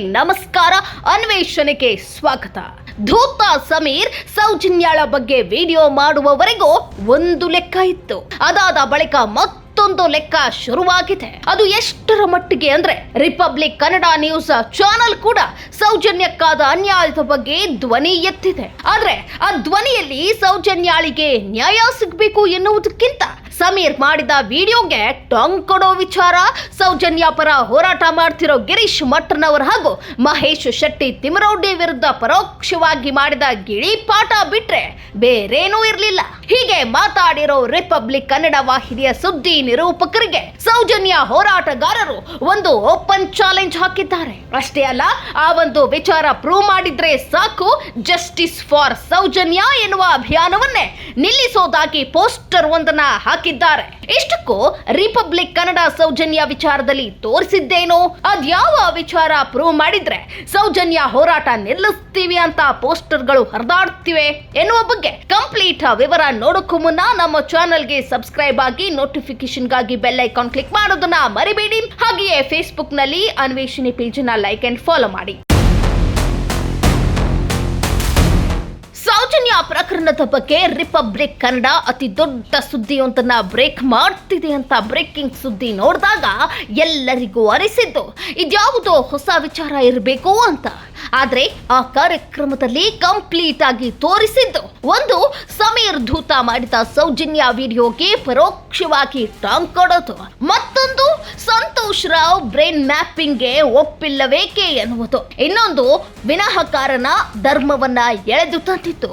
ನಮಸ್ಕಾರ, ಅನ್ವೇಷಣೆಗೆ ಸ್ವಾಗತ. ಧೂತ ಸಮೀರ್ ಸೌಜನ್ಯಾಳ ಬಗ್ಗೆ ವಿಡಿಯೋ ಮಾಡುವವರೆಗೂ ಒಂದು ಲೆಕ್ಕ ಇತ್ತು. ಅದಾದ ಬಳಿಕ ಮತ್ತೊಂದು ಲೆಕ್ಕ ಶುರುವಾಗಿದೆ. ಅದು ಎಷ್ಟರ ಮಟ್ಟಿಗೆ ಅಂದ್ರೆ ರಿಪಬ್ಲಿಕ್ ಕನ್ನಡ ನ್ಯೂಸ್ ಚಾನೆಲ್ ಕೂಡ ಸೌಜನ್ಯಕ್ಕಾದ ಅನ್ಯಾಯದ ಬಗ್ಗೆ ಧ್ವನಿ ಎತ್ತಿದೆ. ಆದ್ರೆ, ಆ ಧ್ವನಿಯಲ್ಲಿ ಸೌಜನ್ಯಾಳಿಗೆ ನ್ಯಾಯ ಸಿಗಬೇಕು ಎನ್ನುವುದಕ್ಕಿಂತ ಸಮೀರ್ ಮಾಡಿದ ವಿಡಿಯೋಗೆ ಟಾಂಗ್ ಕೊಡೋ ವಿಚಾರ, ಸೌಜನ್ಯ ಪರ ಹೋರಾಟ ಮಾಡ್ತಿರೋ ಗಿರೀಶ್ ಮಟ್ಟನವರ್ ಹಾಗೂ ಮಹೇಶ್ ಶೆಟ್ಟಿ ತಿಮರೌಡಿ ವಿರುದ್ಧ ಪರೋಕ್ಷವಾಗಿ ಮಾಡಿದ ಗಿಳಿ ಪಾಠ ಬಿಟ್ರೆ ಬೇರೇನೂ ಇರಲಿಲ್ಲ. ಹೀಗೆ ಮಾತಾಡಿರೋ ರಿಪಬ್ಲಿಕ್ ಕನ್ನಡ ವಾಹಿನಿಯ ಸುದ್ದಿ ನಿರೂಪಕರಿಗೆ ಸೌಜನ್ಯ ಹೋರಾಟಗಾರರು ಒಂದು ಓಪನ್ ಚಾಲೆಂಜ್ ಹಾಕಿದ್ದಾರೆ. ಅಷ್ಟೇ ಅಲ್ಲ, ಆ ಒಂದು ವಿಚಾರ ಪ್ರೂವ್ ಮಾಡಿದ್ರೆ ಸಾಕು. ಜಸ್ಟಿಸ್ ಫಾರ್ ಸೌಜನ್ಯ ಎನ್ನುವ ಅಭಿಯಾನವನ್ನೇ ನಿಲ್ಲಿಸೋದಾಗಿ ಪೋಸ್ಟರ್ ಒಂದನ್ನ ಹಾಕಿದ್ದಾರೆ. ಇಷ್ಟಕ್ಕೂ ರಿಪಬ್ಲಿಕ್ ಕನ್ನಡ ಸೌಜನ್ಯ ವಿಚಾರದಲ್ಲಿ ತೋರಿಸಿದ್ದೇನೋ, ಅದ್ಯಾವ ವಿಚಾರ ಪ್ರೂವ್ ಮಾಡಿದ್ರೆ ಸೌಜನ್ಯ ಹೋರಾಟ ನಿಲ್ಲಿಸ್ತೀವಿ ಅಂತ ಪೋಸ್ಟರ್ಗಳು ಹರಿದಾಡ್ತಿವೆ ಎನ್ನುವ ಬಗ್ಗೆ ಕಂಪ್ಲೀಟ್ ವಿವರ ನೋಡೋಕ್ಕೂ ಮುನ್ನ ನಮ್ಮ ಚಾನೆಲ್ಗೆ ಸಬ್ಸ್ಕ್ರೈಬ್ ಆಗಿ ನೋಟಿಫಿಕೇಶನ್ಗಾಗಿ ಬೆಲ್ ಐಕಾನ್ ಕ್ಲಿಕ್ ಮಾಡೋದನ್ನ ಮರಿಬೇಡಿ. ಹಾಗೆಯೇ ಫೇಸ್ಬುಕ್ನಲ್ಲಿ ಅನ್ವೇಷಣೆ ಪೇಜನ್ನ ಲೈಕ್ ಅಂಡ್ ಫಾಲೋ ಮಾಡಿ. ಸೌಜನ್ಯ ಪ್ರಕರಣದ ಬಗ್ಗೆ ರಿಪಬ್ಲಿಕ್ ಕನ್ನಡ ಅತಿ ದೊಡ್ಡ ಸುದ್ದಿಯೊಂದನ್ನ ಬ್ರೇಕ್ ಮಾಡ್ತಿದೆ ಅಂತ ಬ್ರೇಕಿಂಗ್ ಸುದ್ದಿ ನೋಡಿದಾಗ ಎಲ್ಲರಿಗೂ ಅರಿಸಿದ್ದು ಇದ್ಯಾವುದೋ ಹೊಸ ವಿಚಾರ ಇರಬೇಕು ಅಂತ. ಆದ್ರೆ ಆ ಕಾರ್ಯಕ್ರಮದಲ್ಲಿ ಕಂಪ್ಲೀಟ್ ಆಗಿ ತೋರಿಸಿದ್ದು, ಒಂದು ಸಮೀರ್ ಧೂತ ಮಾಡಿದ ಸೌಜನ್ಯ ವಿಡಿಯೋಗೆ ಪರೋಕ್ಷವಾಗಿ ಟಾಂಗ್ ಕೊಡೋದು. ಮತ್ತೊಂದು ಸಂತೋಷ್ ರಾವ್ ಬ್ರೈನ್ ಮ್ಯಾಪಿಂಗ್ಗೆ ಒಪ್ಪಿಲ್ಲವೇಕೆ ಎನ್ನುವುದು. ಇನ್ನೊಂದು ವಿನಾಹಕಾರನ ಧರ್ಮವನ್ನ ಎಳೆದು ತಂದಿತ್ತು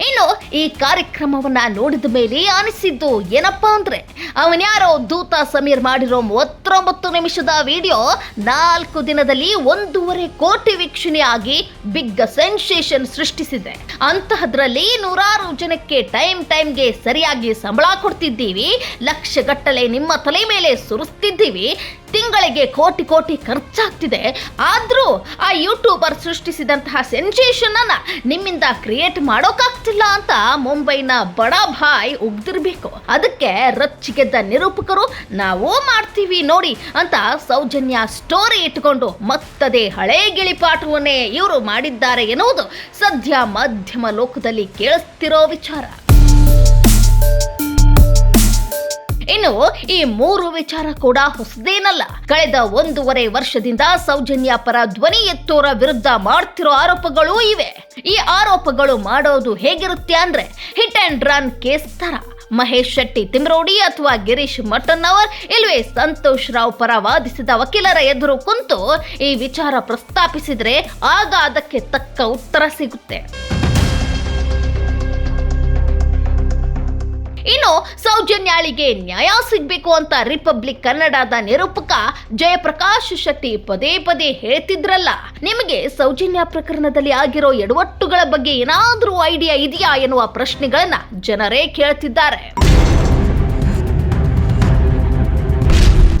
ಇನ್ನು ಈ ಕಾರ್ಯಕ್ರಮವನ್ನ ನೋಡಿದ ಮೇಲೆ ಅನಿಸಿದ್ದು ಏನಪ್ಪಾ ಅಂದ್ರೆ, ಅವನ್ಯಾರೋ ದೂತ ಸಮೀರ್ ಮಾಡಿರೋ ಮೂವತ್ತೊಂಬತ್ತು ನಿಮಿಷದ ವಿಡಿಯೋ ನಾಲ್ಕು ದಿನದಲ್ಲಿ ಒಂದೂವರೆ ಕೋಟಿ ವೀಕ್ಷಣೆ ಆಗಿ ಬಿಗ್ ಸೆನ್ಸೇಷನ್ ಸೃಷ್ಟಿಸಿದೆ. ಅಂತಹದ್ರಲ್ಲಿ ನೂರಾರು ಜನಕ್ಕೆ ಟೈಮ್ ಟೈಮ್ಗೆ ಸರಿಯಾಗಿ ಸಂಬಳ ಕೊಡ್ತಿದ್ದೀವಿ, ಲಕ್ಷಗಟ್ಟಲೆ ನಿಮ್ಮ ತಲೆ ಮೇಲೆ ಸುರಿಸ್ತಿದ್ದೀವಿ, ತಿಂಗಳಿಗೆ ಕೋಟಿ ಕೋಟಿ ಖರ್ಚಾಗ್ತಿದೆ. ಆದ್ರೂ ಆ ಯೂಟ್ಯೂಬರ್ ಸೃಷ್ಟಿಸಿದಂತಹ ಸೆನ್ಸೇಷನ್ ಅನ್ನ ನಿಮ್ಮಿಂದ ಕ್ರಿಯೇಟ್ ಮಾಡೋಕ್ಕಾಗ್ತಿಲ್ಲ ಅಂತ ಮುಂಬೈನ ಬಡ ಭಾಯ್ ಉಗ್ದಿರ್ಬೇಕು. ಅದಕ್ಕೆ ರಚ್ಚಿಗೆದ್ದ ನಿರೂಪಕರು, ನಾವು ಮಾಡ್ತೀವಿ ನೋಡಿ ಅಂತ ಸೌಜನ್ಯ ಸ್ಟೋರಿ ಇಟ್ಕೊಂಡು ಮತ್ತದೇ ಹಳೆ ಗಿಳಿಪಾಠವನ್ನೇ ಇವರು ಮಾಡಿದ್ದಾರೆ ಎನ್ನುವುದು ಸದ್ಯ ಮಾಧ್ಯಮ ಲೋಕದಲ್ಲಿ ಕೇಳಿಸ್ತಿರೋ ವಿಚಾರ. ಇನ್ನು ಈ ಮೂರು ವಿಚಾರ ಕೂಡ ಹೊಸದೇನಲ್ಲ. ಕಳೆದ ಒಂದೂವರೆ ವರ್ಷದಿಂದ ಸೌಜನ್ಯ ಪರ ಧ್ವನಿ ಎತ್ತೋರ ವಿರುದ್ಧ ಮಾಡ್ತಿರೋ ಆರೋಪಗಳು ಇವೆ. ಈ ಆರೋಪಗಳು ಮಾಡೋದು ಹೇಗಿರುತ್ತೆ ಅಂದ್ರೆ ಹಿಟ್ ಅಂಡ್ ರನ್ ಕೇಸ್ ತರ ಮಹೇಶ್ ಶೆಟ್ಟಿ, ತಿಮ್ರೋಡಿ ಅಥವಾ ಗಿರೀಶ್ ಮಠನ್ನವರ್ ಇಲ್ವೇ ಸಂತೋಷ್ ರಾವ್ ಪರ ವಾದಿಸಿದ ವಕೀಲರ ಎದುರು ಕುಂತು ಈ ವಿಚಾರ ಪ್ರಸ್ತಾಪಿಸಿದ್ರೆ ಆಗ ಅದಕ್ಕೆ ತಕ್ಕ ಉತ್ತರ ಸಿಗುತ್ತೆ. ಇನ್ನು ಸೌಜನ್ಯಾಳಿಗೆ ನ್ಯಾಯ ಸಿಗಬೇಕು ಅಂತ ರಿಪಬ್ಲಿಕ್ ಕನ್ನಡದ ನಿರೂಪಕ ಜಯಪ್ರಕಾಶ್ ಶೆಟ್ಟಿ ಪದೇ ಪದೇ ಹೇಳ್ತಿದ್ರಲ್ಲ, ನಿಮಗೆ ಸೌಜನ್ಯ ಪ್ರಕರಣದಲ್ಲಿ ಆಗಿರೋ ಎಡವಟ್ಟುಗಳ ಬಗ್ಗೆ ಏನಾದರೂ ಐಡಿಯಾ ಇದೆಯಾ ಎನ್ನುವ ಪ್ರಶ್ನೆಗಳನ್ನ ಜನರೇ ಕೇಳ್ತಿದ್ದಾರೆ.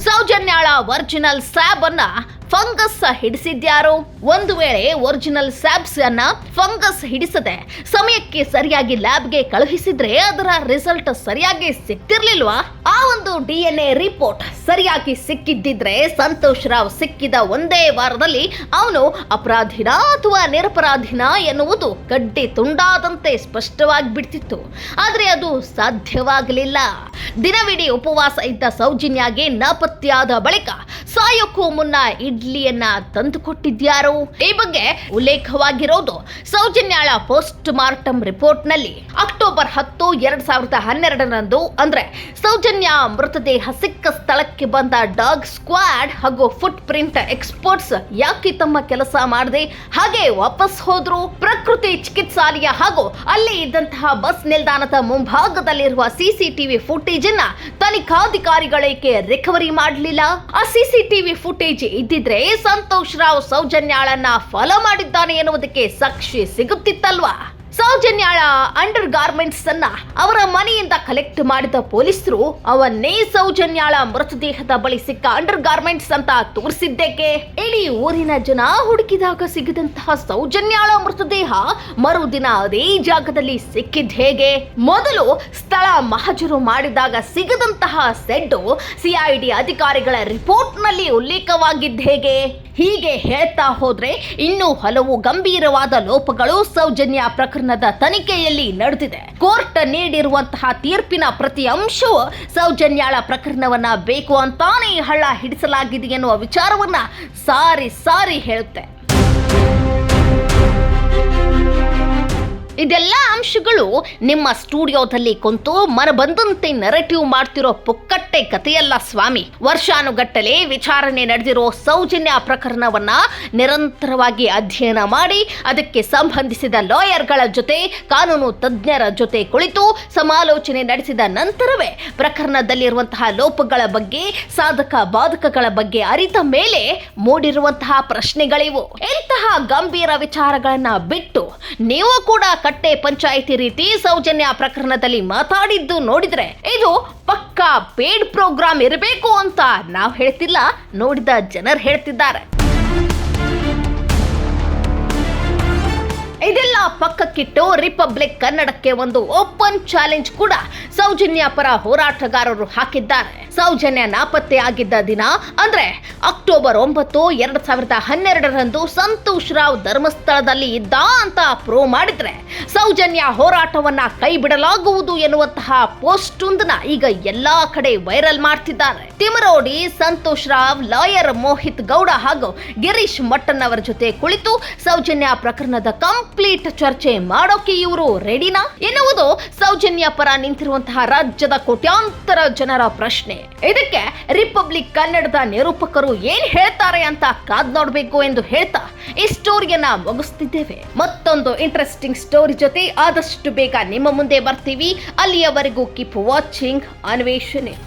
ಸೌಜನ್ಯಾಳ ಒರಿಜಿನಲ್ ಸ್ಯಾಬ್ ಅನ್ನ ಫಂಗಸ್ ಹಿಡಿಸಿದ್ಯಾರು? ಒಂದು ವೇಳೆ ಒರಿಜಿನಲ್ ಸ್ಯಾಬ್ಸ್ ಅನ್ನ ಫಂಗಸ್ ಹಿಡಿಸದೆ ಸಮಯಕ್ಕೆ ಸರಿಯಾಗಿ ಲ್ಯಾಬ್ಗೆ ಕಳುಹಿಸಿದ್ರೆ ಅದರ ರಿಸಲ್ಟ್ ಸರಿಯಾಗಿ ಸಿಕ್ತಿರ್ಲಿಲ್ವಾ? ಆ ಒಂದು ಡಿ ಎನ್ ಎ ರಿಪೋರ್ಟ್ ಸರಿಯಾಗಿ ಸಿಕ್ಕಿದ್ದಿದ್ರೆ ಸಂತೋಷ್ ರಾವ್ ಸಿಕ್ಕಿದ ಒಂದೇ ವಾರದಲ್ಲಿ ಅವನು ಅಪರಾಧಿನ ಅಥವಾ ನಿರಪರಾಧಿನ ಎನ್ನುವುದು ಕಡ್ಡಿ ತುಂಡಾದಂತೆ ಸ್ಪಷ್ಟವಾಗಿ ಬಿಡ್ತಿತ್ತು. ಆದ್ರೆ ಅದು ಸಾಧ್ಯವಾಗಲಿಲ್ಲ. ದಿನವಿಡೀ ಉಪವಾಸ ಇದ್ದ ಸೌಜನ್ಯಾಗೆ ನಾಪತ್ತೆಯಾದ ಬಳಿಕ ಸಾಯೋಕ್ಕೂ ಮುನ್ನ ಇಡ್ಲಿಯನ್ನ ತಂದುಕೊಟ್ಟಿದ್ಯಾರು? ಈ ಬಗ್ಗೆ ಉಲ್ಲೇಖವಾಗಿರೋದು ಸೌಜನ್ಯಾಳ ಪೋಸ್ಟ್ ಮಾರ್ಟಮ್ ರಿಪೋರ್ಟ್ನಲ್ಲಿ ಅಕ್ಟೋಬರ್ ಹತ್ತು ಎರಡ್ ಸಾವಿರದ ಹನ್ನೆರಡರಂದು ಅಂದ್ರೆ ಸೌಜನ್ಯ ಮೃತದೇಹ ಸಿಕ್ಕ ಸ್ಥಳಕ್ಕೆ ಬಂದ ಡಾಗ್ ಸ್ಕ್ವಾಡ್ ಹಾಗೂ ಫುಟ್ ಪ್ರಿಂಟ್ ಎಕ್ಸ್ಪರ್ಟ್ಸ್ ಯಾಕೆ ತಮ್ಮ ಕೆಲಸ ಮಾಡದೆ ಹಾಗೆ ವಾಪಸ್ ಹೋದ್ರು? ಪ್ರಕೃತಿ ಚಿಕಿತ್ಸಾಲಯ ಹಾಗೂ ಅಲ್ಲಿ ಇದ್ದಂತಹ ಬಸ್ ನಿಲ್ದಾಣದ ಮುಂಭಾಗದಲ್ಲಿರುವ ಸಿಸಿಟಿವಿ ಫುಟೇಜ್ ಅನ್ನ ತನಿಖಾಧಿಕಾರಿಗಳೇಕೆ ರಿಕವರಿ ಮಾಡಲಿಲ್ಲ? ಆ ಸಿಸಿಟಿವಿ ಫುಟೇಜ್ ಇದ್ದಿದ್ರೆ ಸಂತೋಷ್ ರಾವ್ ಸೌಜನ್ಯಾಳನ್ನ ಫಾಲೋ ಮಾಡಿದ್ದಾನೆ ಎನ್ನುವುದಕ್ಕೆ ಸಾಕ್ಷಿ ಸಿಗುತ್ತಿತ್ತಲ್ವಾ? ಸೌಜನ್ಯಾಳ ಅಂಡರ್ ಗಾರ್ಮೆಂಟ್ಸ್ ಅನ್ನ ಅವರ ಮನೆಯಿಂದ ಕಲೆಕ್ಟ್ ಮಾಡಿದ ಪೊಲೀಸರು ಅವನ್ನೇ ಸೌಜನ್ಯಾಳ ಮೃತದೇಹದ ಬಳಿ ಸಿಕ್ಕ ಅಂಡರ್ ಗಾರ್ಮೆಂಟ್ಸ್ ಅಂತ ತೋರಿಸಿದ್ದಕ್ಕೆ. ಇಡೀ ಊರಿನ ಜನ ಹುಡುಕಿದಾಗ ಸಿಗದಂತಹ ಸೌಜನ್ಯಾಳ ಮೃತದೇಹ ಮರುದಿನ ಅದೇ ಜಾಗದಲ್ಲಿ ಸಿಕ್ಕಿದ್ ಹೇಗೆ? ಮೊದಲು ಸ್ಥಳ ಮಹಜರು ಮಾಡಿದಾಗ ಸಿಗದಂತಹ ಸೆಡ್ಡು ಸಿಐಡಿ ಅಧಿಕಾರಿಗಳ ರಿಪೋರ್ಟ್ನಲ್ಲಿ ಉಲ್ಲೇಖವಾಗಿದ್ದ ಹೇಗೆ? ಹೀಗೆ ಹೇಳ್ತಾ ಹೋದ್ರೆ ಇನ್ನೂ ಹಲವು ಗಂಭೀರವಾದ ಲೋಪಗಳು ಸೌಜನ್ಯ ಪ್ರಕರಣದ ತನಿಖೆಯಲ್ಲಿ ನಡೆದಿದೆ. ಕೋರ್ಟ್ ನೀಡಿರುವಂತಹ ತೀರ್ಪಿನ ಪ್ರತಿ ಅಂಶವು ಸೌಜನ್ಯಾಳ ಪ್ರಕರಣವನ್ನ ಬೇಕು ಅಂತಾನೆ ಹಳ್ಳ ಹಿಡಿಸಲಾಗಿದೆ ಎನ್ನುವ ವಿಚಾರವನ್ನ ಸಾರಿ ಸಾರಿ ಹೇಳುತ್ತೆ. ಇದೆಲ್ಲ ಅಂಶಗಳು ನಿಮ್ಮ ಸ್ಟುಡಿಯೋದಲ್ಲಿ ಕುಂತು ಮನಬಂದಂತೆ ನೆರೆಟಿವ್ ಮಾಡ್ತಿರೋ ಪುಕ್ಕಟ್ಟೆ ಕಥೆಯಲ್ಲ ಸ್ವಾಮಿ. ವರ್ಷಾನುಗಟ್ಟಲೆ ವಿಚಾರಣೆ ನಡೆದಿರೋ ಸೌಜನ್ಯ ಪ್ರಕರಣವನ್ನ ನಿರಂತರವಾಗಿ ಅಧ್ಯಯನ ಮಾಡಿ, ಅದಕ್ಕೆ ಸಂಬಂಧಿಸಿದ ಲಾಯರ್ಗಳ ಜೊತೆ, ಕಾನೂನು ತಜ್ಞರ ಜೊತೆ ಕುಳಿತು ಸಮಾಲೋಚನೆ ನಡೆಸಿದ ನಂತರವೇ ಪ್ರಕರಣದಲ್ಲಿರುವಂತಹ ಲೋಪಗಳ ಬಗ್ಗೆ, ಸಾಧಕ ಬಾಧಕಗಳ ಬಗ್ಗೆ ಅರಿತ ಮೇಲೆ ಮೂಡಿರುವಂತಹ ಪ್ರಶ್ನೆಗಳಿವು. ಇಂತಹ ಗಂಭೀರ ವಿಚಾರಗಳನ್ನ ಬಿಟ್ಟು ನೀವು ಕೂಡ ಕಟ್ಟೆ ಪಂಚಾಯಿತಿ ರೀತಿ ಸೌಜನ್ಯ ಪ್ರಕರಣದಲ್ಲಿ ಮಾತಾಡಿದ್ದು ನೋಡಿದ್ರೆ, ಇದು ಪಕ್ಕಾ ಪೇಡ್ ಪ್ರೋಗ್ರಾಮ್ ಇರಬೇಕು ಅಂತ ನಾವು ಹೇಳ್ತಿಲ್ಲ, ನೋಡಿದ ಜನರು ಹೇಳ್ತಿದ್ದಾರೆ. ಇದೆಲ್ಲ ಪಕ್ಕಕ್ಕಿಟ್ಟು ರಿಪಬ್ಲಿಕ್ ಕನ್ನಡಕ್ಕೆ ಒಂದು ಓಪನ್ ಚಾಲೆಂಜ್ ಕೂಡ ಸೌಜನ್ಯ ಪರ ಹೋರಾಟಗಾರರು ಹಾಕಿದ್ದಾರೆ. ಸೌಜನ್ಯ ನಾಪತ್ತೆ ಆಗಿದ್ದ ದಿನ, ಅಂದ್ರೆ ಅಕ್ಟೋಬರ್ ಒಂಬತ್ತು ಎರಡ್ ಸಾವಿರದ ಹನ್ನೆರಡರಂದು ಸಂತೋಷ್ ರಾವ್ ಧರ್ಮಸ್ಥಳದಲ್ಲಿ ಇದ್ದ ಅಂತ ಪ್ರೂವ್ ಮಾಡಿದ್ರೆ, ಸೌಜನ್ಯ ಹೋರಾಟವನ್ನ ಕೈ ಬಿಡಲಾಗುವುದು ಎನ್ನುವಂತಹ ಪೋಸ್ಟ್ ಒಂದನ್ನ ಈಗ ಎಲ್ಲಾ ಕಡೆ ವೈರಲ್ ಮಾಡ್ತಿದ್ದಾರೆ. ತಿಮರೋಡಿ ಸಂತೋಷ್ ರಾವ್, ಲಾಯರ್ ಮೋಹಿತ್ ಗೌಡ ಹಾಗೂ ಗಿರೀಶ್ ಮಟ್ಟನ್ ಅವರ ಜೊತೆ ಕುಳಿತು ಸೌಜನ್ಯ ಪ್ರಕರಣದ ಕಂಪ್ಲೀಟ್ ಚರ್ಚೆ ಮಾಡೋಕೆ ಇವರು ರೆಡಿನಾ ಎನ್ನುವುದು ಸೌಜನ್ಯ ಪರ ನಿಂತಿರುವಂತಹ ರಾಜ್ಯದ ಕೋಟ್ಯಾಂತರ ಜನರ ಪ್ರಶ್ನೆ. ಇದಕ್ಕೆ ರಿಪಬ್ಲಿಕ್ ಕನ್ನಡದ ನಿರೂಪಕರು ಏನ್ ಹೇಳ್ತಾರೆ ಅಂತ ಕಾದ್ ನೋಡ್ಬೇಕು ಎಂದು ಹೇಳ್ತಾ ಈ ಸ್ಟೋರಿಯನ್ನ ಮುಗಿಸ್ತಿದ್ದೇವೆ. ಮತ್ತೊಂದು ಇಂಟ್ರೆಸ್ಟಿಂಗ್ ಸ್ಟೋರಿ ಜೊತೆ ಆದಷ್ಟು ಬೇಗ ನಿಮ್ಮ ಮುಂದೆ ಬರ್ತೀವಿ. ಅಲ್ಲಿಯವರೆಗೂ ಕೀಪ್ ವಾಚಿಂಗ್ ಅನ್ವೇಷಣೆ.